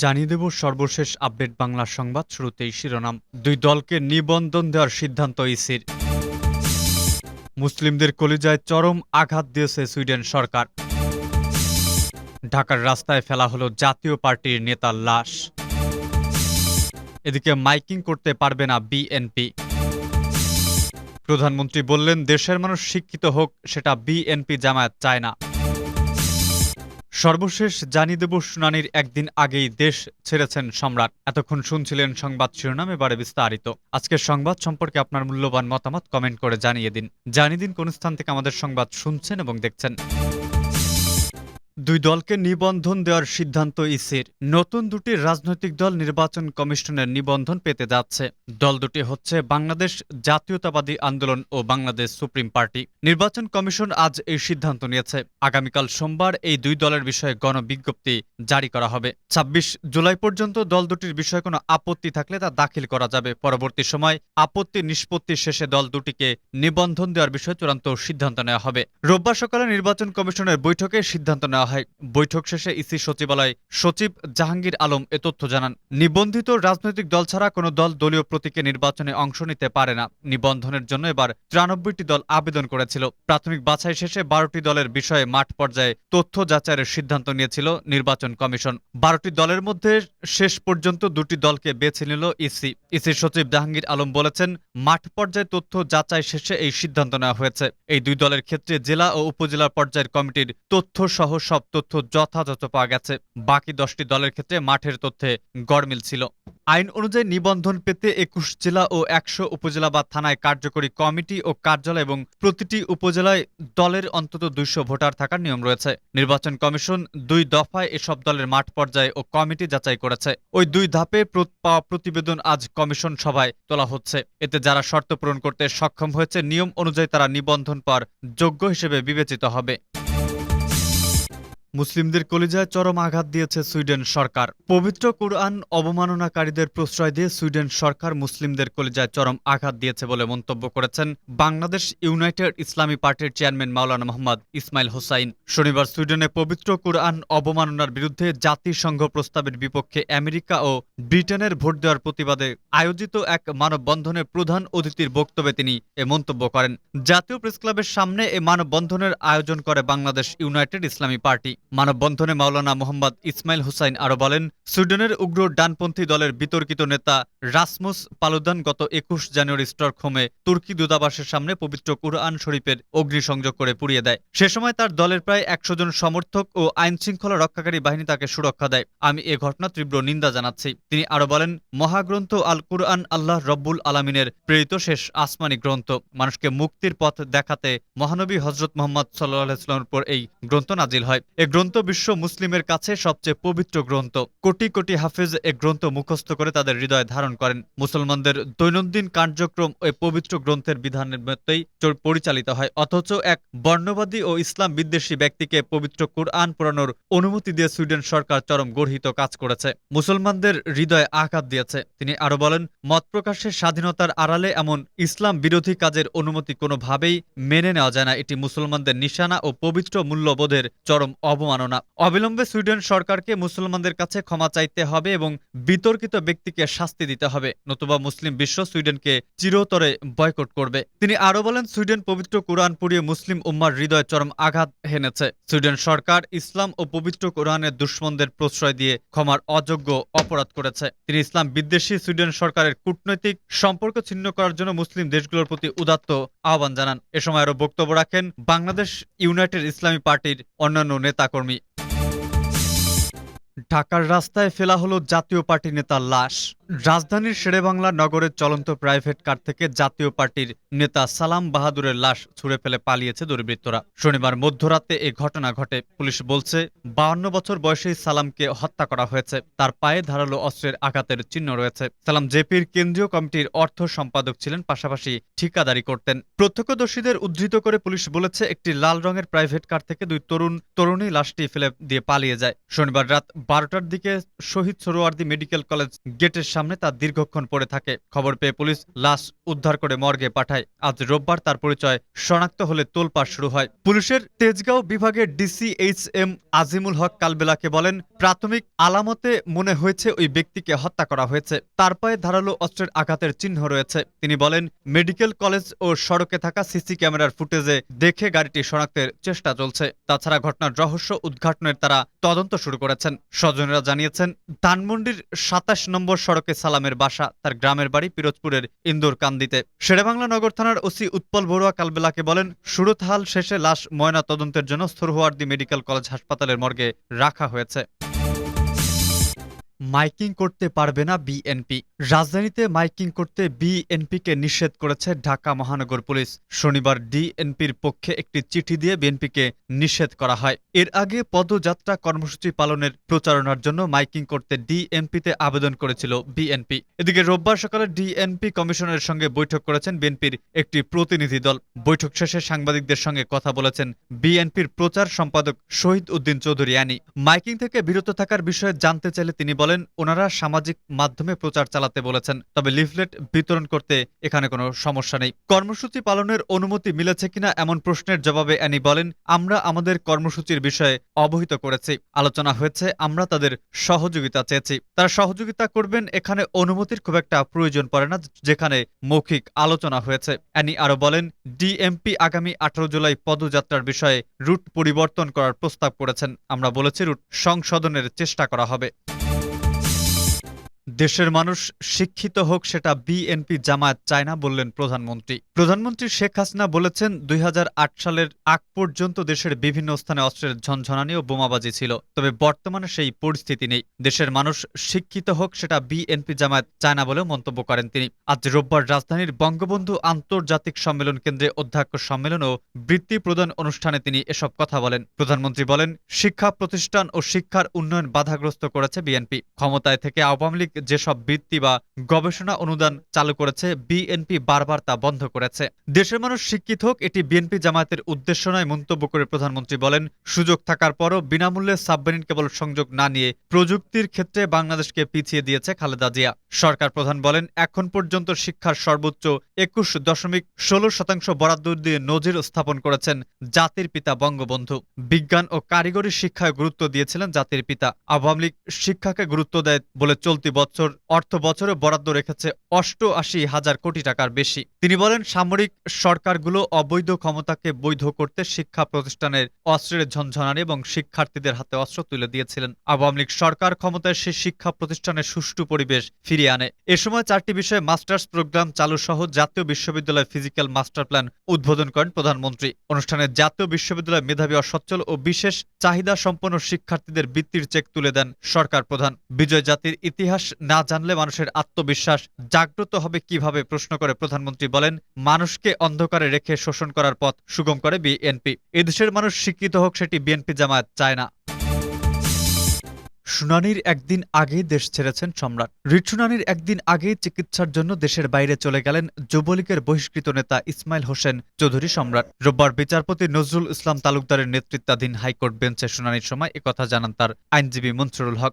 জানিয়ে দেব সর্বশেষ আপডেট বাংলা সংবাদ শুরুতেই শিরোনাম। দুই দলকে নিবন্ধন দেওয়ার সিদ্ধান্ত ইসির। মুসলিমদের কলিজায় চরম আঘাত দিয়েছে সুইডেন সরকার। ঢাকার রাস্তায় ফেলা হলো জাতীয় পার্টির নেতার লাশ। এদিকে মাইকিং করতে পারবে না বিএনপি। প্রধানমন্ত্রী বললেন, দেশের মানুষ শিক্ষিত হোক, সেটা বিএনপি জামায়াত চায় না। সর্বশেষ জানিয়ে দেব, শুনানির একদিন আগেই দেশ ছেড়েছেন সম্রাট। এতক্ষণ শুনছিলেন সংবাদ শিরোনাম, এবারে বিস্তারিত। আজকের সংবাদ সম্পর্কে আপনার মূল্যবান মতামত কমেন্ট করে জানিয়ে দিন। জানিয়ে দিন কোন স্থান থেকে আমাদের সংবাদ শুনছেন এবং দেখছেন। দুই দলকে নিবন্ধন দেওয়ার সিদ্ধান্ত ইসির। নতুন দুটি রাজনৈতিক দল নির্বাচন কমিশনের নিবন্ধন পেতে যাচ্ছে। দল দুটি হচ্ছে বাংলাদেশ জাতীয়তাবাদী আন্দোলন ও বাংলাদেশ সুপ্রিম পার্টি। নির্বাচন কমিশন আজ এই সিদ্ধান্ত নিয়েছে। আগামীকাল সোমবার এই দুই দলের বিষয়ে গণবিজ্ঞপ্তি জারি করা হবে। ২৬ জুলাই পর্যন্ত দল দুটির বিষয়ে কোনো আপত্তি থাকলে তা দাখিল করা যাবে। পরবর্তী সময় আপত্তি নিষ্পত্তি শেষে দল দুটিকে নিবন্ধন দেওয়ার বিষয়ে চূড়ান্ত সিদ্ধান্ত নেওয়া হবে। রোববার সকালে নির্বাচন কমিশনের বৈঠকে সিদ্ধান্ত নেওয়া হয় বৈঠক শেষে ইসি সচিবালয় সচিব জাহাঙ্গীর আলম এ তথ্য জানান। নিবন্ধিত রাজনৈতিক দল ছাড়া কোনো দল দলীয় প্রতীকে নির্বাচনে অংশ নিতে পারে না। নিবন্ধনের জন্য এবার তিরানব্বইটি দল আবেদন করেছিল। প্রাথমিক বাছাই শেষে বারোটি দলের বিষয়ে মাঠ পর্যায়ে তথ্য যাচাইয়ের সিদ্ধান্ত নিয়েছিল নির্বাচন কমিশন। বারোটি দলের মধ্যে শেষ পর্যন্ত দুটি দলকে বেছে নিল ইসি। ইসির সচিব জাহাঙ্গীর আলম বলেছেন, মাঠ পর্যায়ে তথ্য যাচাই শেষে এই সিদ্ধান্ত নেওয়া হয়েছে। এই দুই দলের ক্ষেত্রে জেলা ও উপজেলা পর্যায়ের কমিটির তথ্য সহ সব তথ্য যথাযথ পাওয়া গেছে। বাকি দশটি দলের ক্ষেত্রে মাঠের তথ্যে গড়মিল ছিল আইন অনুযায়ী নিবন্ধন পেতে একুশ জেলা ও একশো উপজেলা বা থানায় কার্যকরী কমিটি ও কার্যালয় এবং প্রতিটি উপজেলায় দলের অন্তত দুইশো ভোটার থাকার নিয়ম রয়েছে। নির্বাচন কমিশন দুই দফায় এসব দলের মাঠ পর্যায়ে ও কমিটি যাচাই করেছে। ওই দুই ধাপে পাওয়া প্রতিবেদন আজ কমিশন সভায় তোলা হচ্ছে। এতে যারা শর্ত পূরণ করতে সক্ষম হয়েছে, নিয়ম অনুযায়ী তারা নিবন্ধন পাওয়ার যোগ্য হিসেবে বিবেচিত হবে। মুসলিমদের কলিজায় চরম আঘাত দিয়েছে সুইডেন সরকার। পবিত্র কুরআন অবমাননাকারীদের প্রশ্রয় দিয়ে সুইডেন সরকার মুসলিমদের কলিজায় চরম আঘাত দিয়েছে বলে মন্তব্য করেছেন বাংলাদেশ ইউনাইটেড ইসলামী পার্টির চেয়ারম্যান মাওলানা মোহাম্মদ ইসমাইল হোসাইন। শনিবার সুইডেনে পবিত্র কুরআন অবমাননার বিরুদ্ধে জাতিসংঘ প্রস্তাবের বিপক্ষে আমেরিকা ও ব্রিটেনের ভোট দেওয়ার প্রতিবাদে আয়োজিত এক মানববন্ধনে প্রধান অতিথির বক্তব্যে তিনি এ মন্তব্য করেন। জাতীয় প্রেসক্লাবের সামনে এ মানববন্ধনের আয়োজন করে বাংলাদেশ ইউনাইটেড ইসলামী পার্টি। মানববন্ধনে মাওলানা মোহাম্মদ ইসমাইল হুসাইন আরও বলেন, সুইডেনের উগ্র ডানপন্থী দলের বিতর্কিত নেতা রাসমুস পালুদান গত একুশ জানুয়ারি স্টকহোমে তুর্কি দূতাবাসের সামনে পবিত্র কুরআন শরীফের অগ্নিসংযোগ করে পুড়িয়ে দেয়। সে সময় তার দলের প্রায় একশো জন সমর্থক ও আইন শৃঙ্খলা রক্ষাকারী বাহিনী তাকে সুরক্ষা দেয়। আমি এ ঘটনা তীব্র নিন্দা জানাচ্ছি। তিনি আরও বলেন, মহাগ্রন্থ আল কুরআন আল্লাহ রব্বুল আলমিনের প্রেরিত শেষ আসমানি গ্রন্থ। মানুষকে মুক্তির পথ দেখাতে মহানবী হজরত মোহাম্মদ সাল্লাহ ইসলামের উপর এই গ্রন্থ নাজিল হয়। এ গ্রন্থ বিশ্ব মুসলিমের কাছে সবচেয়ে পবিত্র গ্রন্থ। কোটি কোটি হাফেজ এ গ্রন্থ মুখস্থ করে তাদের হৃদয় ধারণ করেন। মুসলমানদের দৈনন্দিন কার্যক্রম ওই পবিত্র গ্রন্থের বিধানের মতোই পরিচালিত হয়। অথচ এক বর্ণবাদী ও ইসলাম বিদ্বেষী ব্যক্তিকে পবিত্র কুরআন পুরানোর অনুমতি দিয়ে সুইডেন সরকার চরম গর্হিত কাজ করেছে। মুসলমানদের হৃদয়ে আঘাত দিয়েছে। তিনি আরও বলেন, মত প্রকাশের স্বাধীনতার আড়ালে এমন ইসলাম বিরোধী কাজের অনুমতি কোনোভাবেই মেনে নেওয়া যায় না। এটি মুসলমানদের নিশানা ও পবিত্র মূল্যবোধের চরম অবমাননা অবিলম্বে সুইডেন সরকারকে মুসলমানদের কাছে ক্ষমা চাইতে হবে এবং বিতর্কিত ব্যক্তিকে শাস্তি দিতে হবে। নতুবা মুসলিম বিশ্ব সুইডেনকে চিরতরে বয়কট করবে। তিনি আরও বলেন, সুইডেন পবিত্র কোরআন পুড়িয়ে মুসলিম উম্মার হৃদয় চরম আঘাত হেনেছে। সুইডেন সরকার ইসলাম ও পবিত্র কোরআনের দুশ্মনদের প্রশ্রয় দিয়ে ক্ষমার অযোগ্য অপরাধ করেছে। তিনি ইসলাম বিদ্বেষী সুইডেন সরকারের কূটনৈতিক সম্পর্ক ছিন্ন করার জন্য মুসলিম দেশগুলোর প্রতি উদাত্ত আহ্বান জানান। এ সময় আরও বক্তব্য রাখেন বাংলাদেশ ইউনাইটেড ইসলামী পার্টির অন্যান্য নেতাকর্মী। ঢাকার রাস্তায় ফেলা হলো জাতীয় পার্টি নেতার লাশ। রাজধানীর শেরেবাংলা নগরের চলন্ত প্রাইভেট কার থেকে জাতীয় পার্টির নেতা সালাম বাহাদুরের লাশ ছুঁড়ে ফেলে পালিয়েছে দুর্বৃত্তরা। শনিবার মধ্যরাতে এ ঘটনা ঘটে। পুলিশ বলছে বাউন্ন বছর বয়সেই সালামকে হত্যা করা হয়েছে। তার পায়ে ধারালো অস্ত্রের আঘাতের চিহ্ন রয়েছে। সালাম জেপির কেন্দ্রীয় কমিটির অর্থ সম্পাদক ছিলেন, পাশাপাশি ঠিকাদারি করতেন। প্রত্যক্ষদর্শীদের উদ্ধৃত করে পুলিশ বলেছে, একটি লাল রঙের প্রাইভেট কার থেকে দুই তরুণ, তরুণী লাশটি ফেলে দিয়ে পালিয়ে যায়। শনিবার রাত বারোটার দিকে শহীদ সরোয়ার্দি মেডিকেল কলেজ গেটের সামনে সামনে তা দীর্ঘক্ষণ পড়ে থাকে। খবর পেয়ে পুলিশ লাশ উদ্ধার করে মর্গে পাঠায়। আজ রোববার তার পরিচয় শনাক্ত হলে তোলপাড় শুরু হয়। পুলিশের তেজগাঁও বিভাগের DC H M Azimul Haque কালবেলাকে বলেন, প্রাথমিক আলামতে মনে হয়েছে ওই ব্যক্তিকে হত্যা করা হয়েছে। তার পায়ে ধারালো অস্ত্রের আঘাতের চিহ্ন রয়েছে। তিনি বলেন, মেডিকেল কলেজ ও সড়কে থাকা সিসি ক্যামেরার ফুটেজে দেখে গাড়িটি শনাক্তের চেষ্টা চলছে। তাছাড়া ঘটনার রহস্য উদ্ঘাটনের তারা তদন্ত শুরু করেছেন। স্বজনেরা জানিয়েছেন, ধানমন্ডির সাতাশ নম্বর সড়কে সালামের বাসা তার গ্রামের বাড়ি পিরোজপুরের ইন্দোর কান্দিতে শেরেবাংলা নগর থানার ওসি উৎপল বড়ুয়া কালবেলাকে বলেন সুরতহাল শেষে লাশ ময়না তদন্তের জন্য স্থরহুয়ার্দি মেডিকেল কলেজ হাসপাতালের মর্গে রাখা হয়েছে। মাইকিং করতে পারবে না বিএনপি। রাজধানীতে মাইকিং করতে বিএনপিকে নিষেধ করেছে ঢাকা মহানগর পুলিশ। শনিবার ডিএনপির পক্ষে একটি চিঠি দিয়ে বিএনপিকে নিষেধ করা হয়। এর আগে পদযাত্রা কর্মসূচি পালনের প্রচারণার জন্য মাইকিং করতে ডিএনপিতে আবেদন করেছিল বিএনপি। এদিকে রোববার সকালে ডিএনপি কমিশনের সঙ্গে বৈঠক করেছেন বিএনপির একটি প্রতিনিধি দল। বৈঠক শেষে সাংবাদিকদের সঙ্গে কথা বলেছেন বিএনপির প্রচার সম্পাদক শহীদ উদ্দিন চৌধুরী আনি। মাইকিং থেকে বিরত থাকার বিষয়ে জানতে চাইলে তিনি বলেন ওনারা সামাজিক মাধ্যমে প্রচার চালাতে বলেছেন, তবে লিফলেট বিতরণ করতে এখানে কোনো সমস্যা নেই। কর্মসূচি পালনের অনুমতি মিলেছে কিনা এমন প্রশ্নের জবাবে অ্যানি বলেন, আমরা আমাদের কর্মসূচির বিষয়ে অবহিত করেছি। আলোচনা হয়েছে, আমরা তাদের সহযোগিতা চেয়েছি। তারা সহযোগিতা করবেন এখানে অনুমতির খুব একটা প্রয়োজন পড়ে না, যেখানে মৌখিক আলোচনা হয়েছে। অ্যানি আরও বলেন, ডিএমপি আগামী আঠারো জুলাই পদযাত্রার বিষয়ে রুট পরিবর্তন করার প্রস্তাব করেছেন। আমরা বলেছি রুট সংশোধনের চেষ্টা করা হবে। দেশের মানুষ শিক্ষিত হোক সেটা বিএনপি জামায়াত চায় না বললেন প্রধানমন্ত্রী। প্রধানমন্ত্রী শেখ হাসিনা বলেছেন, দুই হাজার আট সালের আগ পর্যন্ত দেশের বিভিন্ন স্থানে অস্ত্রের ঝনঝনানি ও বোমাবাজি ছিল, তবে বর্তমানে সেই পরিস্থিতি নেই। দেশের মানুষ শিক্ষিত হোক সেটা বিএনপি জামায়াত চায় না বলেও মন্তব্য করেন তিনি। আজ রোববার রাজধানীর বঙ্গবন্ধু আন্তর্জাতিক সম্মেলন কেন্দ্রে অধ্যক্ষ সম্মেলন ও বৃত্তি প্রদান অনুষ্ঠানে তিনি এসব কথা বলেন। প্রধানমন্ত্রী বলেন, শিক্ষা প্রতিষ্ঠান ও শিক্ষার উন্নয়ন বাধাগ্রস্ত করেছে বিএনপি ক্ষমতায় থেকে আওয়ামী লীগ যেসব বৃত্তি বা গবেষণা অনুদান চালু করেছে বিএনপি বারবার তা বন্ধ করেছে। দেশের মানুষ শিক্ষিত হোক, এটি বিএনপি জামায়াতের উদ্দেশ্য নয়, মন্তব্য করে প্রধানমন্ত্রী বলেন, সুযোগ থাকার পরও বিনামূল্যে সাবমেরিন কেবল সংযোগ না নিয়ে প্রযুক্তির ক্ষেত্রে বাংলাদেশকে পিছিয়ে দিয়েছে খালেদা জিয়া। সরকার প্রধান বলেন, এখন পর্যন্ত শিক্ষার সর্বোচ্চ একুশ দশমিক ষোলো শতাংশ বরাদ্দ দিয়ে নজির স্থাপন করেছেন জাতির পিতা বঙ্গবন্ধু। বিজ্ঞান ও কারিগরি শিক্ষায় গুরুত্ব দিয়েছিলেন জাতির পিতা। আওয়ামী লীগ শিক্ষাকে গুরুত্ব দেয় বলে চলতি বছর, অর্থ বছরে বরাদ্দ রেখেছে অষ্টআশি হাজার কোটি টাকার বেশি। তিনি বলেন, সামরিক সরকারগুলো অবৈধ ক্ষমতাকে বৈধ করতে শিক্ষা প্রতিষ্ঠানের অস্ত্রের ঝনঝনানি এবং শিক্ষার্থীদের হাতে অস্ত্র তুলে দিয়েছিলেন। আওয়ামী লীগ সরকার ক্ষমতায় সেই শিক্ষা প্রতিষ্ঠানের সুষ্ঠু পরিবেশ ফিরিয়ে আনে। এ সময় চারটি বিষয়ে মাস্টার্স প্রোগ্রাম চালু সহ জাতীয় বিশ্ববিদ্যালয় ফিজিক্যাল মাস্টার প্ল্যান উদ্বোধন করেন প্রধানমন্ত্রী। অনুষ্ঠানে জাতীয় বিশ্ববিদ্যালয় মেধাবী অসচ্ছল ও বিশেষ চাহিদা সম্পন্ন শিক্ষার্থীদের বৃত্তির চেক তুলে দেন সরকার প্রধান। বিজয় জাতির ইতিহাস না জানলে মানুষের আত্মবিশ্বাস জাগ্রত হবে কীভাবে প্রশ্ন করে প্রধানমন্ত্রী বলেন, মানুষকে অন্ধকারে রেখে শোষণ করার পথ সুগম করে বিএনপি। এদেশের মানুষ শিক্ষিত হোক সেটি বিএনপি জামায়াত চায় না। শুনানির একদিন আগেই দেশ ছেড়েছেন সম্রাট। রিট শুনানির একদিন আগেই চিকিৎসার জন্য দেশের বাইরে চলে গেলেন যুবলীগের বহিষ্কৃত নেতা ইসমাইল হোসেন চৌধুরী সম্রাট। রোববার বিচারপতি নজরুল ইসলাম তালুকদারের নেতৃত্বাধীন হাইকোর্ট বেঞ্চে শুনানির সময় একথা জানান তার আইনজীবী মনসুরুল হক।